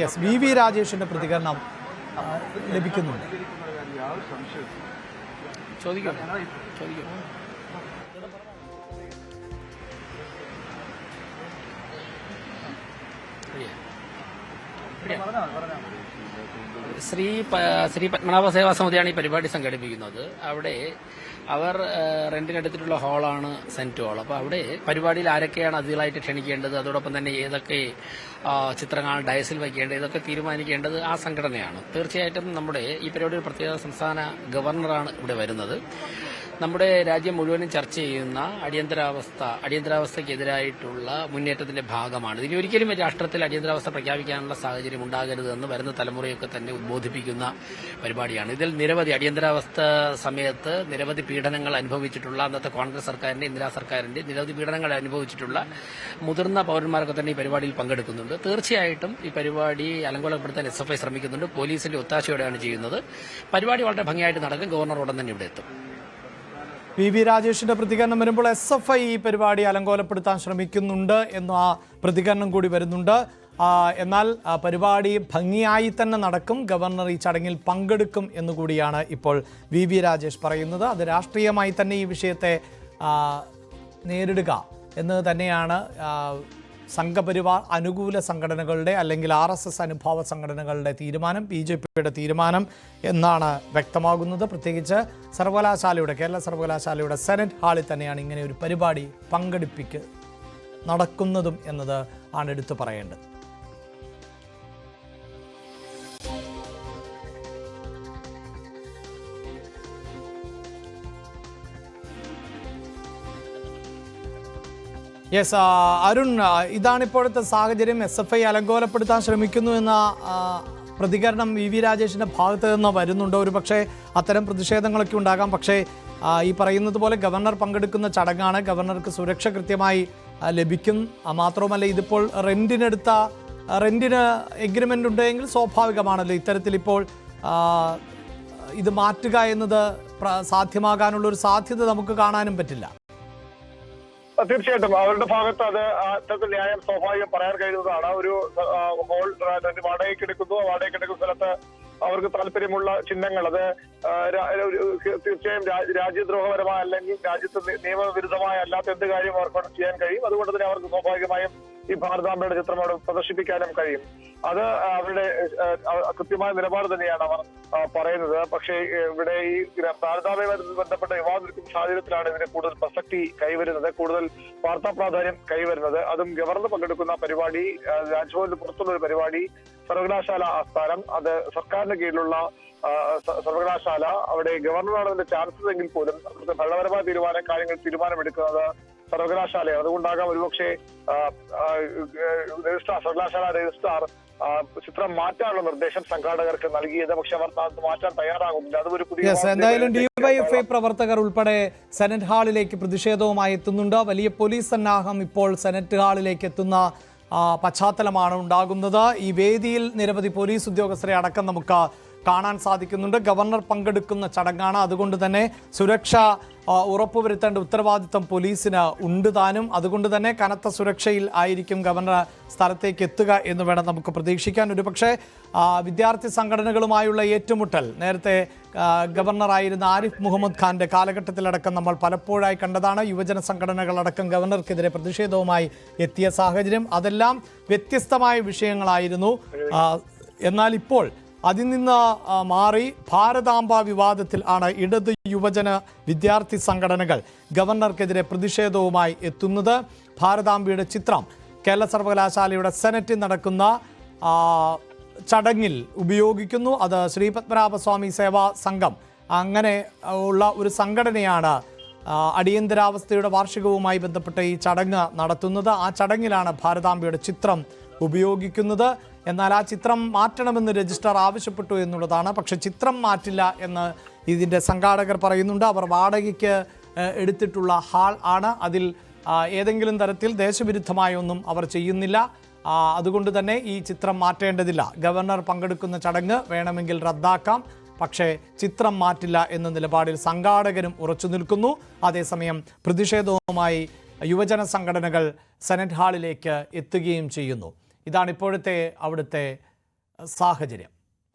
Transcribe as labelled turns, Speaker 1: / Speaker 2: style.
Speaker 1: Yes we V രാജേഷിന്റെ പ്രതികരണം ലഭിക്കുന്നുണ്ട്.
Speaker 2: ചോദിക്കാം. ചോദിക്കാം. ശ്രീ ശ്രീ പത്മനാഭ സേവാ സമിതിയാണ് ഈ പരിപാടി സംഘടിപ്പിക്കുന്നത്. അവിടെ അവർ റെന്റിനെടുത്തിട്ടുള്ള ഹാളാണ് സെന്റ് ഹാൾ. അപ്പോൾ അവിടെ പരിപാടിയിൽ ആരൊക്കെയാണ് അതിഥികളായിട്ട് ക്ഷണിക്കേണ്ടത്? അതോടൊപ്പം തന്നെ ഏതൊക്കെ ചിത്രങ്ങളാണ് ഡയസിൽ വയ്ക്കേണ്ടത്? ഇതൊക്കെ തീരുമാനിക്കേണ്ടത് ആ സംഘടനയാണ്. തീർച്ചയായിട്ടും നമ്മുടെ ഈ പരിപാടിയിൽ പ്രത്യേക സംസ്ഥാന ഗവർണറാണ് ഇവിടെ വരുന്നത്. നമ്മുടെ രാജ്യം മുഴുവനും ചർച്ച ചെയ്യുന്ന അടിയന്തരാവസ്ഥ അടിയന്തരാവസ്ഥയ്ക്കെതിരായിട്ടുള്ള മുന്നേറ്റത്തിന്റെ ഭാഗമാണ്. ഇനി ഒരിക്കലും രാഷ്ട്രത്തിൽ അടിയന്തരാവസ്ഥ പ്രഖ്യാപിക്കാനുള്ള സാഹചര്യം ഉണ്ടാകരുതെന്ന് വരുന്ന തലമുറയൊക്കെ തന്നെ ഉദ്ബോധിപ്പിക്കുന്ന പരിപാടിയാണ്. ഇതിൽ നിരവധി അടിയന്തരാവസ്ഥ സമയത്ത് നിരവധി പീഡനങ്ങൾ അനുഭവിച്ചിട്ടുള്ള അന്നത്തെ കോൺഗ്രസ് സർക്കാരിന്റെ ഇന്ദിരാ സർക്കാരിന്റെ നിരവധി പീഡനങ്ങൾ അനുഭവിച്ചിട്ടുള്ള മുതിർന്ന പൌരന്മാരൊക്കെ തന്നെ ഈ പരിപാടിയിൽ പങ്കെടുക്കുന്നുണ്ട്. തീർച്ചയായിട്ടും ഈ പരിപാടി അലങ്കോലപ്പെടുത്താൻ എസ് എഫ് ഐ ശ്രമിക്കുന്നുണ്ട്. പോലീസിന്റെ ഒത്താശയോടെയാണ് ചെയ്യുന്നത്. പരിപാടി വളരെ ഭംഗിയായിട്ട് നടക്കും. ഗവർണർ ഉടൻ തന്നെ ഇവിടെ എത്തും.
Speaker 1: വി വി രാജേഷിന്റെ പ്രതികരണം വരുമ്പോൾ എസ് എഫ് ഐ ഈ പരിപാടി അലങ്കോലപ്പെടുത്താൻ ശ്രമിക്കുന്നുണ്ട് എന്ന പ്രതികരണം കൂടി വരുന്നുണ്ട്. എന്നാൽ പരിപാടി ഭംഗിയായി തന്നെ നടക്കും. ഗവർണർ ഈ ചടങ്ങിൽ പങ്കെടുക്കും എന്നുകൂടിയാണ് ഇപ്പോൾ വി വി രാജേഷ് പറയുന്നത്. അത് രാഷ്ട്രീയമായി തന്നെ ഈ വിഷയത്തെ നേരിടുക എന്ന് തന്നെയാണ് സംഘപരിവാർ അനുകൂല സംഘടനകളുടെ അല്ലെങ്കിൽ ആർ എസ് എസ് അനുഭാവ സംഘടനകളുടെ തീരുമാനം ബി ജെ പിയുടെ തീരുമാനം എന്നാണ് വ്യക്തമാകുന്നത്. പ്രത്യേകിച്ച് സർവകലാശാലയുടെ കേരള സർവകലാശാലയുടെ സെനറ്റ് ഹാളിൽ തന്നെയാണ് ഇങ്ങനെ ഒരു പരിപാടി പങ്കെടുപ്പിക്ക് നടക്കുന്നതും എന്നത് ആണ് എടുത്തു പറയേണ്ടത്. യെസ് അരുൺ ഇതാണ് ഇപ്പോഴത്തെ സാഹചര്യം. എസ് എഫ് ഐ അലങ്കോലപ്പെടുത്താൻ ശ്രമിക്കുന്നു എന്ന പ്രതികരണം വി വി രാജേഷിന്റെ ഭാഗത്ത് നിന്ന് വരുന്നുണ്ട്. ഒരു പക്ഷേ അത്തരം പ്രതിഷേധങ്ങളൊക്കെ ഉണ്ടാകാം. പക്ഷേ ഈ പറയുന്നത് പോലെ ഗവർണർ പങ്കെടുക്കുന്ന ചടങ്ങാണ് ഗവർണർക്ക് സുരക്ഷ കൃത്യമായി ലഭിക്കും. മാത്രവുമല്ല ഇതിപ്പോൾ റെന്റിനെടുത്ത റെന്റിന് എഗ്രിമെന്റ് ഉണ്ടെങ്കിൽ സ്വാഭാവികമാണല്ലോ ഇത്തരത്തിലിപ്പോൾ ഇത് മാറ്റുക എന്നത് സാധ്യമാകാനുള്ള ഒരു സാധ്യത നമുക്ക് കാണാനും പറ്റില്ല.
Speaker 3: തീർച്ചയായിട്ടും. അവരുടെ ഭാഗത്ത് അത് അത്തരത്തിൽ ന്യായം സ്വാഭാവികം പറയാൻ കഴിയുന്നതാണ്. ഒരു ഹോൾ വാടകയ്ക്ക് എടുക്കുന്നു. വാടകയ്ക്ക് എടുക്കുന്ന സ്ഥലത്ത് അവർക്ക് താല്പര്യമുള്ള ചിഹ്നങ്ങൾ. അത് തീർച്ചയായും രാജ്യദ്രോഹപരമായ അല്ലെങ്കിൽ രാജ്യത്ത് നിയമവിരുദ്ധമായ അല്ലാത്ത എന്ത് കാര്യം അവർക്ക് ചെയ്യാൻ കഴിയും. അതുകൊണ്ട് തന്നെ അവർക്ക് സ്വാഭാവികമായും ഈ ഭാരതാംബയുടെ ചിത്രം അവിടെ പ്രദർശിപ്പിക്കാനും കഴിയും. അത് അവരുടെ കൃത്യമായ നിലപാട് തന്നെയാണ് അവർ പറയുന്നത്. പക്ഷേ ഇവിടെ ഈ ഭാരതാംബയുമായി ബന്ധപ്പെട്ട വിവാദത്തിനും സാഹചര്യത്തിലാണ് ഇതിന് കൂടുതൽ പ്രസക്തി കൈവരുന്നത് കൂടുതൽ വാർത്താ പ്രാധാന്യം കൈവരുന്നത്. അതും ഗവർണർ പങ്കെടുക്കുന്ന പരിപാടി രാജ്ഭവനിൽ പുറത്തുള്ള ഒരു പരിപാടി സർവകലാശാല ആസ്ഥാനം. അത് സർക്കാരിന്റെ കീഴിലുള്ള സർവകലാശാല. അവിടെ ഗവർണറാണ് അതിന്റെ ചാൻസലർ എങ്കിൽ പോലും ഭരണപരമായ തീരുമാന കാര്യങ്ങൾ തീരുമാനമെടുക്കുന്നത് സർവകലാശാലയാണ് അതുകൊണ്ടാകാം ഒരുപക്ഷെ രജിസ്ട്രാർ സർവകലാശാല രജിസ്ട്രാർ ചിത്രം മാറ്റാനുള്ള നിർദ്ദേശം സംഘാടകർക്ക് നൽകിയത്. പക്ഷെ അവർ മാറ്റാൻ തയ്യാറാകുന്നില്ല. അതും ഒരു പുതിയ
Speaker 1: എന്തായാലും ഡിവൈഎഫ്ഐ പ്രവർത്തകർ ഉൾപ്പെടെ സെനറ്റ് ഹാളിലേക്ക് പ്രതിഷേധവുമായി എത്തുന്നുണ്ട്. വലിയ പോലീസ് സന്നാഹം ഇപ്പോൾ സെനറ്റ് ഹാളിലേക്ക് എത്തുന്ന പശ്ചാത്തലമാണ് ഉണ്ടാകുന്നത്. ഈ വേദിയിൽ നിരവധി പോലീസ് ഉദ്യോഗസ്ഥരെ അടക്കം നമുക്ക് കാണാൻ സാധിക്കുന്നുണ്ട്. ഗവർണർ പങ്കെടുക്കുന്ന ചടങ്ങാണ്. അതുകൊണ്ട് തന്നെ സുരക്ഷ ഉറപ്പുവരുത്തേണ്ട ഉത്തരവാദിത്തം പോലീസിന് ഉണ്ട് താനും. അതുകൊണ്ട് തന്നെ കനത്ത സുരക്ഷയിൽ ആയിരിക്കും ഗവർണർ സ്ഥലത്തേക്ക് എത്തുക എന്ന് വേണം നമുക്ക് പ്രതീക്ഷിക്കാൻ. ഒരുപക്ഷെ വിദ്യാർത്ഥി സംഘടനകളുമായുള്ള ഏറ്റുമുട്ടൽ. നേരത്തെ ഗവർണറായിരുന്ന ആരിഫ് മുഹമ്മദ് ഖാന്റെ കാലഘട്ടത്തിലടക്കം നമ്മൾ പലപ്പോഴായി കണ്ടതാണ്. യുവജന സംഘടനകളടക്കം ഗവർണർക്കെതിരെ പ്രതിഷേധവുമായി എത്തിയ സാഹചര്യം. അതെല്ലാം വ്യത്യസ്തമായ വിഷയങ്ങളായിരുന്നു. എന്നാൽ ഇപ്പോൾ അതിൽ നിന്ന് മാറി ഭാരതാംബ വിവാദത്തിൽ ആണ് ഇടത് യുവജന വിദ്യാർത്ഥി സംഘടനകൾ ഗവർണർക്കെതിരെ പ്രതിഷേധവുമായി എത്തുന്നത്. ഭാരതാംബയുടെ ചിത്രം കേരള സർവകലാശാലയുടെ സെനറ്റിൽ നടക്കുന്ന ചടങ്ങിൽ ഉപയോഗിക്കുന്നു. അത് ശ്രീ പത്മനാഭസ്വാമി സേവാ സംഘം. അങ്ങനെ ഉള്ള ഒരു സംഘടനയാണ് അടിയന്തരാവസ്ഥയുടെ വാർഷികവുമായി ബന്ധപ്പെട്ട ഈ ചടങ്ങ് നടത്തുന്നത്. ആ ചടങ്ങിലാണ് ഭാരതാംബയുടെ ചിത്രം ഉപയോഗിക്കുന്നത്. എന്നാൽ ആ ചിത്രം മാറ്റണമെന്ന് രജിസ്ട്രാർ ആവശ്യപ്പെട്ടു എന്നുള്ളതാണ്. പക്ഷേ ചിത്രം മാറ്റില്ല എന്ന് ഇതിന്റെ സംഘാടകർ പറയുന്നുണ്ട്. അവർ വാടകയ്ക്ക് എടുത്തിട്ടുള്ള ഹാൾ ആണ്. അതിൽ ഏതെങ്കിലും തരത്തിൽ ദേശവിരുദ്ധമായ ഒന്നും അവർ ചെയ്യുന്നില്ല. അതുകൊണ്ട് തന്നെ ഈ ചിത്രം മാറ്റേണ്ടതില്ല. ഗവർണർ പങ്കെടുക്കുന്ന ചടങ്ങ് വേണമെങ്കിൽ റദ്ദാക്കാം. പക്ഷേ ചിത്രം മാറ്റില്ല എന്ന നിലപാടിൽ സംഘാടകരും ഉറച്ചു നിൽക്കുന്നു. അതേസമയം പ്രതിഷേധവുമായി യുവജന സംഘടനകൾ സെനറ്റ് ഹാളിലേക്ക് എത്തുകയും ചെയ്യുന്നു. ഇതാണ് ഇപ്പോഴത്തെ അവിടുത്തെ സാഹചര്യം.